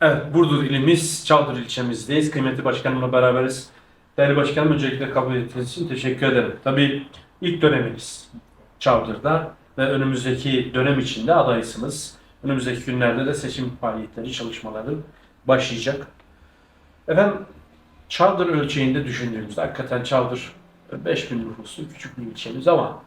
Evet, Burdur ilimiz Çavdır ilçemizdeyiz. Kıymetli başkanımla beraberiz. Değerli başkanım öncelikle kabul ettiğiniz için teşekkür ederim. Tabii ilk döneminiz Çavdır'da ve önümüzdeki dönem içinde adaysınız. Önümüzdeki günlerde de seçim faaliyetleri, çalışmaları başlayacak. Efendim, Çavdır ölçeğinde düşündüğümüzde hakikaten Çavdır 5000 nüfuslu küçük bir ilçemiz ama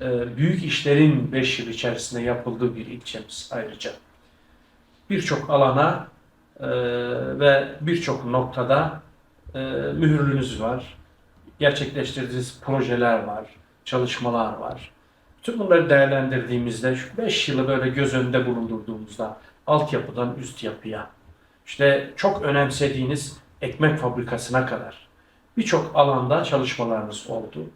e, büyük işlerin 5 yıl içerisinde yapıldığı bir ilçemiz ayrıca birçok alana e, ve birçok noktada e, mühürlünüz var. Gerçekleştirdiğiniz projeler var, çalışmalar var. Bütün bunları değerlendirdiğimizde şu 5 yılı böyle göz önünde bulundurduğumuzda altyapıdan üst yapıya işte çok önemsediğiniz ekmek fabrikasına kadar birçok alanda çalışmalarınız oldu.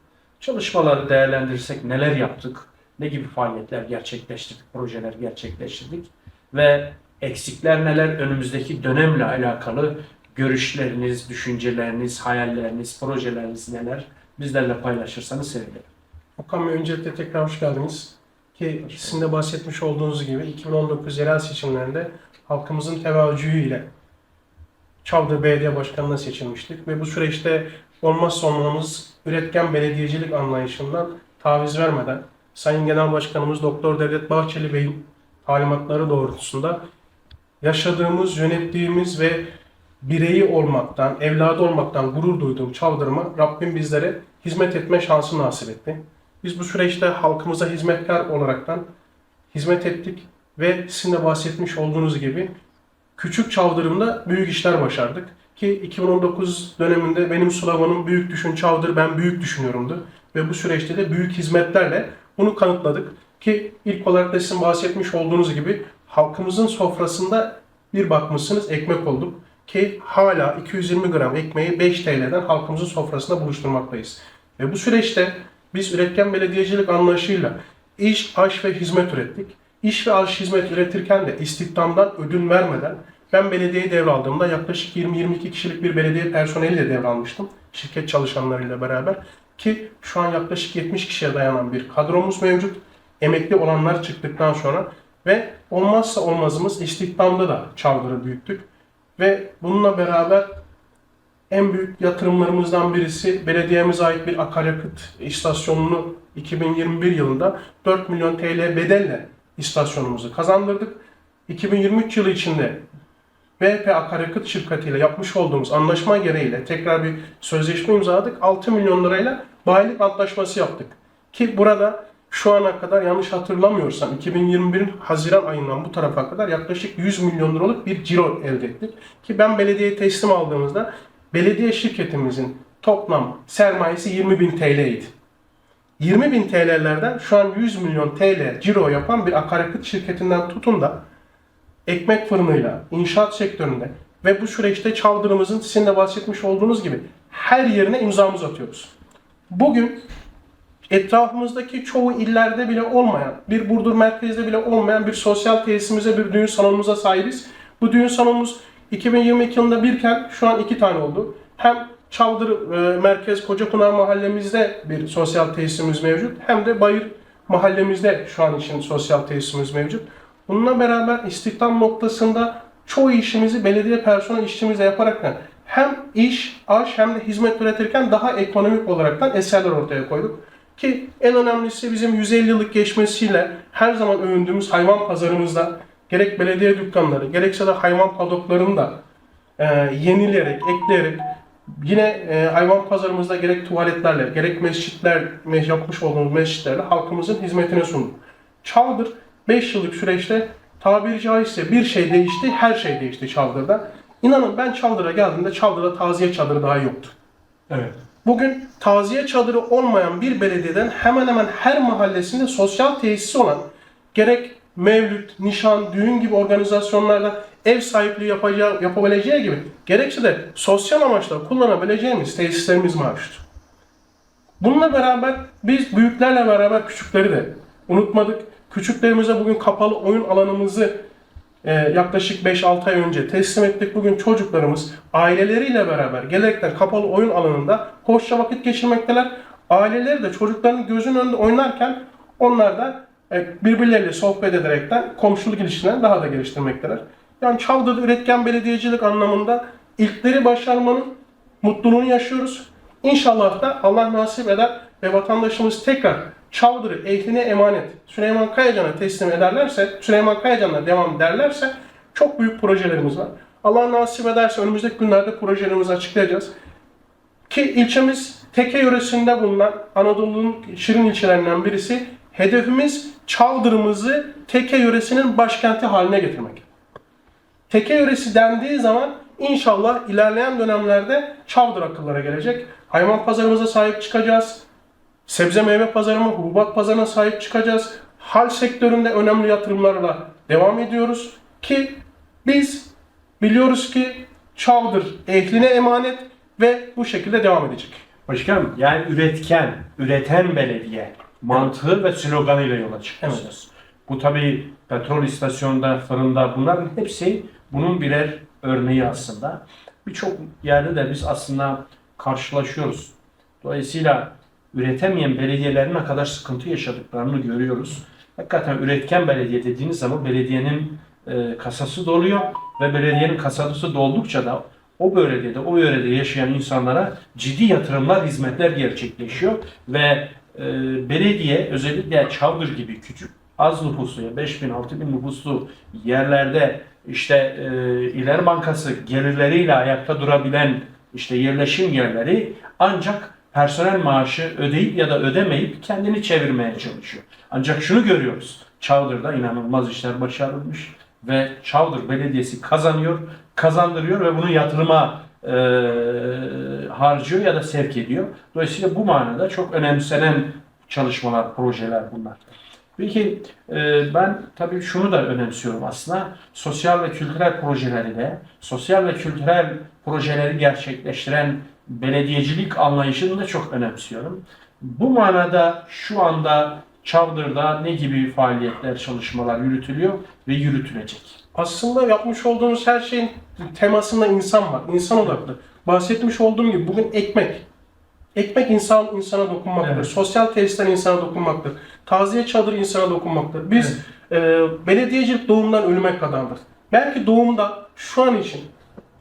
Çalışmaları değerlendirirsek neler yaptık, ne gibi faaliyetler gerçekleştirdik, projeler gerçekleştirdik ve eksikler neler, önümüzdeki dönemle alakalı görüşleriniz, düşünceleriniz, hayalleriniz, projeleriniz neler bizlerle paylaşırsanız sevinirim. Okan Bey öncelikle tekrar hoş geldiniz. Ki sizin de bahsetmiş olduğunuz gibi 2019 yerel seçimlerinde halkımızın teveccühüyle Çavdır Belediye Başkanı'na seçilmiştik ve bu süreçte olmazsa olmamız üretken belediyecilik anlayışından taviz vermeden Sayın Genel Başkanımız Doktor Devlet Bahçeli Bey'in talimatları doğrultusunda yaşadığımız, yönettiğimiz ve bireyi olmaktan, evladı olmaktan gurur duyduğum Çavdır'ıma Rabbim bizlere hizmet etme şansı nasip etti. Biz bu süreçte halkımıza hizmetkar olaraktan hizmet ettik ve sizin de bahsetmiş olduğunuz gibi küçük Çavdır'ımda büyük işler başardık. Ki 2019 döneminde benim sloganım Büyük Düşün Çavdır Ben Büyük Düşünüyorumdu. Ve bu süreçte de büyük hizmetlerle bunu kanıtladık. Ki ilk olarak da sizin bahsetmiş olduğunuz gibi halkımızın sofrasında bir bakmışsınız ekmek olduk. Ki hala 220 gram ekmeği 5 TL'den halkımızın sofrasında buluşturmaktayız. Ve bu süreçte biz üretken belediyecilik anlayışıyla iş, aş ve hizmet ürettik. İş ve aş hizmet üretirken de istihdamdan ödün vermeden ben belediyeyi devraldığımda yaklaşık 20-22 kişilik bir belediye personeliyle devralmıştım. Şirket çalışanlarıyla beraber. Ki şu an yaklaşık 70 kişiye dayanan bir kadromuz mevcut. Emekli olanlar çıktıktan sonra ve olmazsa olmazımız istihdamda da çaldırı büyüttük. Ve bununla beraber en büyük yatırımlarımızdan birisi belediyemize ait bir akaryakıt istasyonunu 2021 yılında 4 milyon TL bedelle istasyonumuzu kazandırdık. 2023 yılı içinde BP Akaryakıt şirketiyle yapmış olduğumuz anlaşma gereğiyle tekrar bir sözleşme imzaladık. 6 milyon lirayla bayilik antlaşması yaptık. Ki burada şu ana kadar yanlış hatırlamıyorsam 2021'in Haziran ayından bu tarafa kadar yaklaşık 100 milyon liralık bir ciro elde ettik. Ki ben belediyeye teslim aldığımızda belediye şirketimizin toplam sermayesi 20 bin TL'ydi. 20 bin TL'lerden şu an 100 milyon TL ciro yapan bir akaryakıt şirketinden tutun da ekmek fırınıyla, inşaat sektöründe ve bu süreçte Çavdır'ımızın sizin de bahsetmiş olduğunuz gibi her yerine imzamızı atıyoruz. Bugün etrafımızdaki çoğu illerde bile olmayan, bir Burdur merkezde bile olmayan bir sosyal tesisimize, bir düğün salonumuza sahibiz. Bu düğün salonumuz 2022 yılında birken şu an iki tane oldu. Hem Çavdır e, Merkez Kocapınar mahallemizde bir sosyal tesisimiz mevcut. Hem de Bayır mahallemizde şu an için sosyal tesisimiz mevcut. Bununla beraber istihdam noktasında çoğu işimizi belediye personel işçimizle yaparaktan hem iş, aş hem de hizmet üretirken daha ekonomik olaraktan eserler ortaya koyduk. Ki en önemlisi bizim 150 yıllık geçmesiyle her zaman övündüğümüz hayvan pazarımızda gerek belediye dükkanları gerekse de hayvan padoklarını e, yenileyerek, ekleyerek yine e, hayvan pazarımızda gerek tuvaletlerle gerek mescitler yapmış olduğumuz mescitlerle halkımızın hizmetine sunduk. Çavdır 5 yıllık süreçte tabiri caizse bir şey değişti, her şey değişti Çaldır'da. İnanın ben Çaldır'a geldiğimde Çaldır'da taziye çadırı daha yoktu. Evet. Bugün taziye çadırı olmayan bir belediyeden hemen hemen her mahallesinde sosyal tesisi olan gerek mevlüt, nişan, düğün gibi organizasyonlarda ev sahipliği yapacağı, yapabileceği gibi gerekse de sosyal amaçla kullanabileceğimiz tesislerimiz mevcut. Bununla beraber biz büyüklerle beraber küçükleri de unutmadık. Küçüklerimize bugün kapalı oyun alanımızı yaklaşık 5-6 ay önce teslim ettik. Bugün çocuklarımız aileleriyle beraber gelerekten kapalı oyun alanında hoşça vakit geçirmekteler. Aileleri de çocukların gözünün önünde oynarken onlar da e, birbirleriyle sohbet ederekten komşuluk ilişkilerini daha da geliştirmekteler. Yani Çavdar'da üretken belediyecilik anlamında ilkleri başarmanın mutluluğunu yaşıyoruz. İnşallah da Allah nasip eder ve vatandaşımız tekrar Çavdar'ı ehline emanet Süleyman Kayacan'a teslim ederlerse, Süleyman Kayacan'la devam ederlerse çok büyük projelerimiz var. Allah nasip ederse önümüzdeki günlerde projelerimizi açıklayacağız. Ki ilçemiz Teke yöresinde bulunan Anadolu'nun şirin ilçelerinden birisi. Hedefimiz Çaldırımızı Teke yöresinin başkenti haline getirmek. Teke yöresi dendiği zaman inşallah ilerleyen dönemlerde Çavdır akıllara gelecek. Hayvan pazarımıza sahip çıkacağız. Sebze meyve pazarına, hububat pazarına sahip çıkacağız. Hal sektöründe önemli yatırımlarla devam ediyoruz. Ki biz biliyoruz ki Çavdır ehline emanet ve bu şekilde devam edecek. Başkanım yani üretken, üreten belediye mantığı ve sloganıyla yola çıkıyorsunuz. Bu tabii petrol istasyonunda, fırında bunların hepsi bunun birer örneği aslında. Birçok yerde de biz aslında karşılaşıyoruz. Dolayısıyla üretemeyen belediyelerin ne kadar sıkıntı yaşadıklarını görüyoruz. Hakikaten üretken belediye dediğiniz zaman belediyenin e, kasası doluyor ve belediyenin kasası doldukça da o bölgede, o yörede yaşayan insanlara ciddi yatırımlar, hizmetler gerçekleşiyor ve e, belediye özellikle Çavdır gibi küçük az nüfuslu ya 5000 6000 nüfuslu yerlerde işte e, İler Bankası gelirleriyle ayakta durabilen işte yerleşim yerleri ancak personel maaşı ödeyip ya da ödemeyip kendini çevirmeye çalışıyor. Ancak şunu görüyoruz. Çavdır'da inanılmaz işler başarılmış ve Çavdır Belediyesi kazanıyor, kazandırıyor ve bunu yatırıma e, harcıyor ya da sevk ediyor. Dolayısıyla bu manada çok önemsenen çalışmalar, projeler bunlar. Peki e, ben tabii şunu da önemsiyorum aslında. Sosyal ve kültürel projeleri de, sosyal ve kültürel projeleri gerçekleştiren belediyecilik anlayışını da çok önemsiyorum. Bu manada şu anda Çavdır'da ne gibi faaliyetler, çalışmalar yürütülüyor ve yürütülecek? Aslında yapmış olduğumuz her şeyin temasında insan var. İnsan odaklı. Bahsetmiş olduğum gibi bugün ekmek. Ekmek insan insana dokunmaktır. Evet. Sosyal tesisler insana dokunmaktır. Taziye çadırı insana dokunmaktır. Biz e, belediyecilik doğumdan ölüme kadardır. Belki doğumda şu an için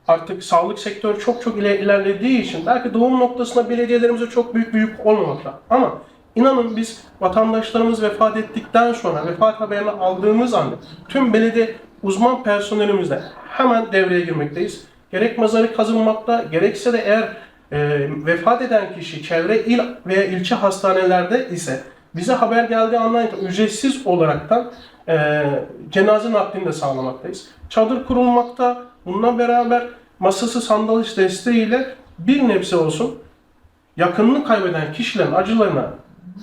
artık sağlık sektörü çok çok iler- ilerlediği için belki doğum noktasında belediyelerimize çok büyük büyük olmamakta. Ama inanın biz vatandaşlarımız vefat ettikten sonra vefat haberini aldığımız anda tüm belediye uzman personelimizle hemen devreye girmekteyiz. Gerek mezarı kazılmakta gerekse de eğer e, vefat eden kişi çevre il veya ilçe hastanelerde ise bize haber geldiği andan ücretsiz olaraktan e, cenaze naklini de sağlamaktayız. Çadır kurulmakta. Bununla beraber masası sandalye desteğiyle bir nebze olsun yakınını kaybeden kişilerin acılarına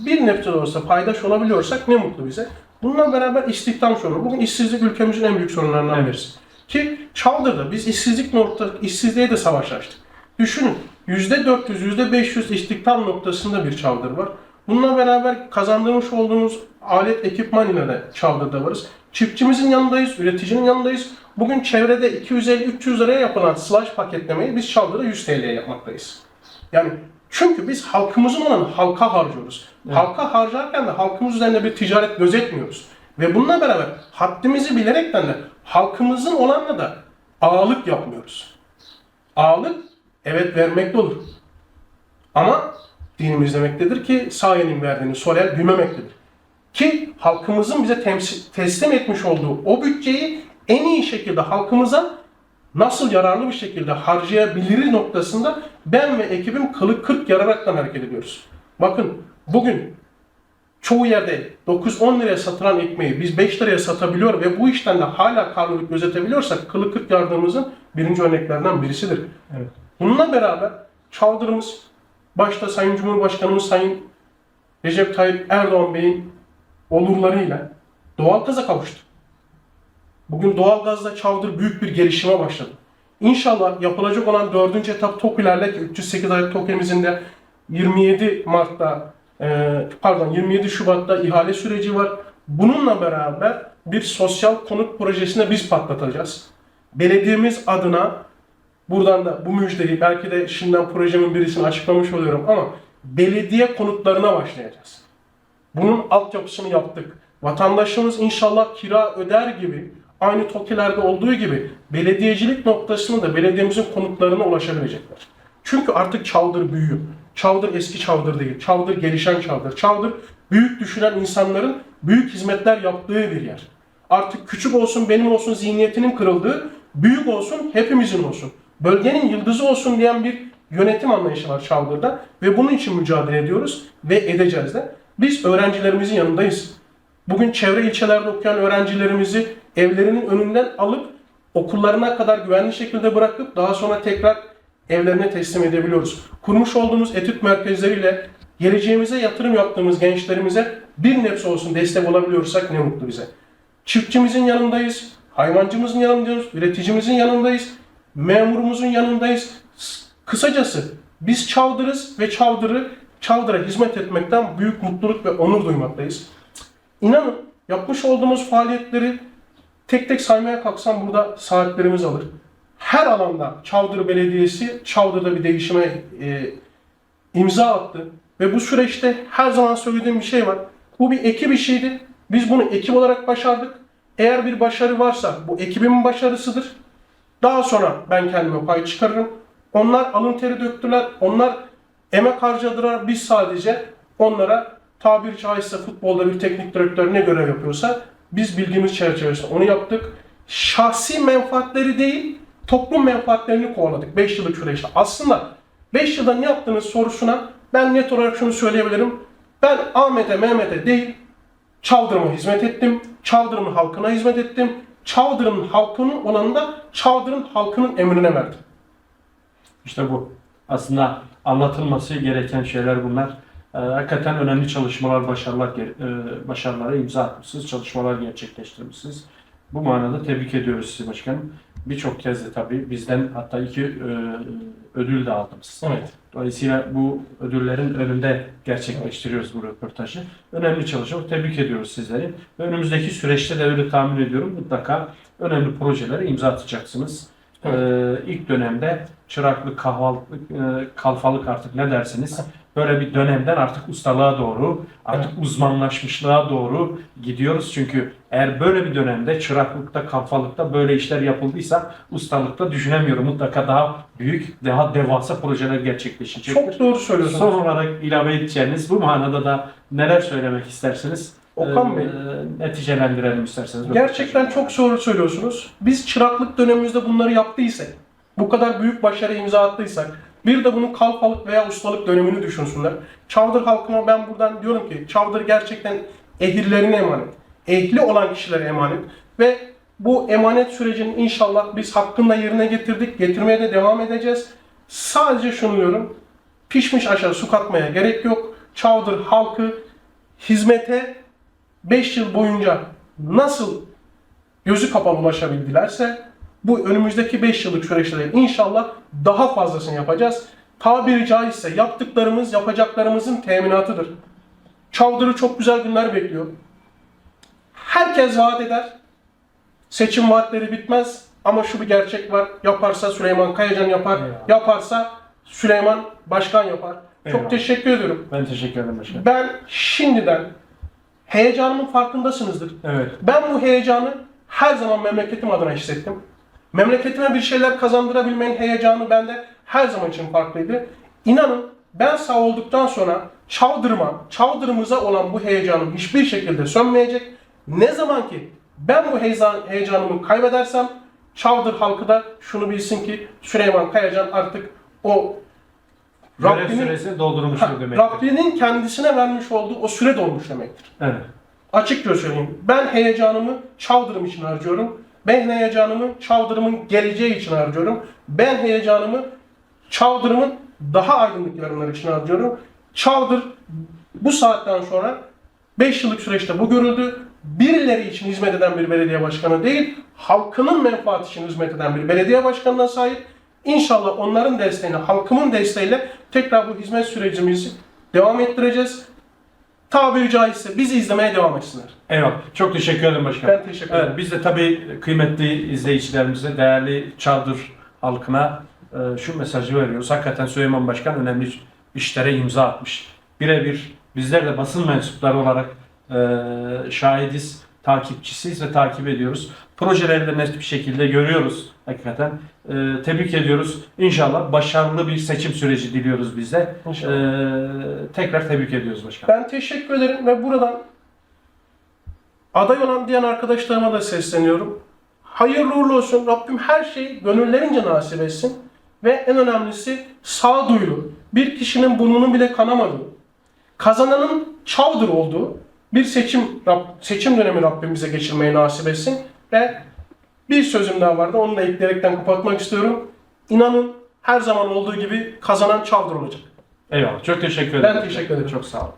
bir nebze olsa paydaş olabiliyorsak ne mutlu bize. Bununla beraber istihdam sorunu. Bugün işsizlik ülkemizin en büyük sorunlarından Evet. birisi. Ki Çaldır'da biz işsizlik nokta, işsizliğe de savaş açtık. Düşünün %400, %500 istihdam noktasında bir Çavdır var. Bununla beraber kazandırmış olduğumuz alet ekipman ile de Çavdır'da varız. Çiftçimizin yanındayız, üreticinin yanındayız. Bugün çevrede 250-300 liraya yapılan slash paketlemeyi biz Çavdır'da 100 TL'ye yapmaktayız. Yani çünkü biz halkımızın olanı halka harcıyoruz. Evet. Halka harcarken de halkımız üzerinde bir ticaret gözetmiyoruz. Ve bununla beraber haddimizi bilerekten de halkımızın olanla da ağalık yapmıyoruz. Ağalık evet vermekte olur. Ama dinimiz demektedir ki sayenin verdiğini sorer büyümemektedir. Ki halkımızın bize temsil, teslim etmiş olduğu o bütçeyi en iyi şekilde halkımıza nasıl yararlı bir şekilde harcayabiliriz noktasında ben ve ekibim kılık kırk yararaktan hareket ediyoruz. Bakın bugün çoğu yerde 9-10 liraya satılan ekmeği biz 5 liraya satabiliyor ve bu işten de hala karlılık gözetebiliyorsak kılık kırk yardımımızın birinci örneklerinden birisidir. Evet. Bununla beraber Çaldırımız başta Sayın Cumhurbaşkanımız Sayın Recep Tayyip Erdoğan Bey'in olurlarıyla doğalgaza kavuştu. Bugün doğalgazda Çavdır büyük bir gelişime başladı. İnşallah yapılacak olan dördüncü etap TOK ilerlek 308 adet TOK'imizin de 27 Mart'ta e, pardon 27 Şubat'ta ihale süreci var. Bununla beraber bir sosyal konut projesini biz patlatacağız. Belediyemiz adına buradan da bu müjdeyi belki de şimdiden projemin birisini açıklamış oluyorum ama belediye konutlarına başlayacağız. Bunun altyapısını yaptık. Vatandaşımız inşallah kira öder gibi aynı TOKİ'lerde olduğu gibi belediyecilik noktasında da belediyemizin konutlarına ulaşabilecekler. Çünkü artık Çavdır büyüyor. Çavdır eski Çavdır değil. Çavdır gelişen Çavdır. Çavdır büyük düşünen insanların büyük hizmetler yaptığı bir yer. Artık küçük olsun benim olsun zihniyetinin kırıldığı, büyük olsun hepimizin olsun. Bölgenin yıldızı olsun diyen bir yönetim anlayışı var Çavdır'da ve bunun için mücadele ediyoruz ve edeceğiz de. Biz öğrencilerimizin yanındayız. Bugün çevre ilçelerde okuyan öğrencilerimizi evlerinin önünden alıp okullarına kadar güvenli şekilde bırakıp daha sonra tekrar evlerine teslim edebiliyoruz. Kurmuş olduğumuz etüt merkezleriyle geleceğimize yatırım yaptığımız gençlerimize bir nebze olsun destek olabiliyorsak ne mutlu bize. Çiftçimizin yanındayız, hayvancımızın yanındayız, üreticimizin yanındayız, memurumuzun yanındayız. Kısacası biz Çavdır'ız ve Çavdır'ı Çavdır'a hizmet etmekten büyük mutluluk ve onur duymaktayız. İnanın yapmış olduğumuz faaliyetleri tek tek saymaya kalksam burada saatlerimiz alır. Her alanda Çavdır Belediyesi Çavdır'da bir değişime e, imza attı. Ve bu süreçte her zaman söylediğim bir şey var. Bu bir ekip işiydi. Biz bunu ekip olarak başardık. Eğer bir başarı varsa bu ekibimin başarısıdır. Daha sonra ben kendime pay çıkarırım. Onlar alın teri döktüler. Onlar emek harcadılar. Biz sadece onlara tabiri caizse futbolda bir teknik direktör ne görev yapıyorsa biz bildiğimiz çerçevesinde onu yaptık. Şahsi menfaatleri değil, toplum menfaatlerini kovaladık 5 yıllık süreçte. Aslında 5 yılda ne yaptınız sorusuna ben net olarak şunu söyleyebilirim. Ben Ahmet'e, Mehmet'e değil, Çavdırım'a hizmet ettim. Çavdır'ın halkına hizmet ettim. Çavdır'ın halkının olanı da Çavdır'ın halkının emrine verdim. İşte bu. Aslında anlatılması gereken şeyler bunlar. Ee, hakikaten önemli çalışmalar, başarılar, e, başarılara imza atmışsınız, çalışmalar gerçekleştirmişsiniz. Bu manada tebrik ediyoruz sizi başkanım. Birçok kez de tabii bizden hatta iki e, ödül de aldınız. Evet. Dolayısıyla bu ödüllerin önünde gerçekleştiriyoruz bu röportajı. Önemli çalışma. Tebrik ediyoruz sizleri. Önümüzdeki süreçte de öyle tahmin ediyorum. Mutlaka önemli projelere imza atacaksınız. Ee, ilk dönemde çıraklık, kahvaltılık, e, kalfalık artık ne dersiniz? Böyle bir dönemden artık ustalığa doğru, artık uzmanlaşmışlığa doğru gidiyoruz. Çünkü eğer böyle bir dönemde çıraklıkta, kalfalıkta böyle işler yapıldıysa ustalıkta düşünemiyorum. Mutlaka daha büyük, daha devasa projeler gerçekleşecektir. Çok doğru söylüyorsunuz. Son olarak ilave edeceğiniz bu manada da neler söylemek istersiniz? Okan Ee, Bey. neticelendirelim isterseniz. Gerçekten çok doğru söylüyorsunuz. Biz çıraklık dönemimizde bunları yaptıysak, bu kadar büyük başarı imza attıysak, bir de bunun kalfalık veya ustalık dönemini düşünsünler. Çavdır halkıma ben buradan diyorum ki Çavdır gerçekten ehillerine emanet. Ehli olan kişilere emanet. Ve bu emanet sürecini inşallah biz hakkında yerine getirdik. Getirmeye de devam edeceğiz. Sadece şunu diyorum. Pişmiş aşağı su katmaya gerek yok. Çavdır halkı hizmete 5 yıl boyunca nasıl gözü kapalı ulaşabildilerse bu önümüzdeki 5 yıllık süreçte inşallah daha fazlasını yapacağız. Tabiri caizse yaptıklarımız yapacaklarımızın teminatıdır. Çavdır'ı çok güzel günler bekliyor. Herkes vaat eder. Seçim vaatleri bitmez ama şu bir gerçek var. Yaparsa Süleyman Kayacan yapar. Eyvallah. Yaparsa Süleyman Başkan yapar. Eyvallah. Çok teşekkür ediyorum. Ben teşekkür ederim başkanım. Ben şimdiden heyecanımın farkındasınızdır. Evet. Ben bu heyecanı her zaman memleketim adına hissettim. Memleketime bir şeyler kazandırabilmenin heyecanı bende her zaman için farklıydı. İnanın ben sağ olduktan sonra Çavdırma, Çavdırımıza olan bu heyecanım hiçbir şekilde sönmeyecek. Ne zaman ki ben bu heyecan, heyecanımı kaybedersem Çavdır halkı da şunu bilsin ki Süleyman Kayacan artık o Rabbinin, doldurmuştur Ha, demektir. Rabbinin kendisine vermiş olduğu o süre dolmuş demektir. Evet. Açıkça söyleyeyim. Ben heyecanımı Çavdırım için harcıyorum. Ben heyecanımı Çavdırım'ın geleceği için harcıyorum. Ben heyecanımı Çavdırım'ın daha aydınlık yarınları için harcıyorum. Çavdır bu saatten sonra 5 yıllık süreçte bu görüldü. Birileri için hizmet eden bir belediye başkanı değil, halkının menfaati için hizmet eden bir belediye başkanına sahip. İnşallah onların desteğiyle, halkımın desteğiyle tekrar bu hizmet sürecimizi devam ettireceğiz. Tabiri caizse bizi izlemeye devam etsinler. Eyvallah. Çok teşekkür ederim başkanım. Ben teşekkür ederim. Evet, biz de tabii kıymetli izleyicilerimize, değerli Çavdır halkına e, şu mesajı veriyoruz. Hakikaten Süleyman Başkan önemli işlere imza atmış. Birebir bizler de basın mensupları olarak e, şahidiz. takipçisiyiz ve takip ediyoruz. Projeleri de net bir şekilde görüyoruz hakikaten. Ee, tebrik ediyoruz. İnşallah başarılı bir seçim süreci diliyoruz biz de. İnşallah. Ee, tekrar tebrik ediyoruz başkanım. Ben teşekkür ederim ve buradan aday olan diyen arkadaşlarıma da sesleniyorum. Hayırlı uğurlu olsun. Rabbim her şeyi gönüllerince nasip etsin. Ve en önemlisi sağduyulu. Bir kişinin burnunun bile kanamadığı, kazananın Çavdır olduğu bir seçim seçim dönemi Rabbim bize geçirmeyi nasip etsin. Ve bir sözüm daha vardı. Onu da ekleyerekten kapatmak istiyorum. İnanın her zaman olduğu gibi kazanan Çavdır olacak. Eyvallah. Çok teşekkür ederim. Ben teşekkür ederim. Çok sağ olun.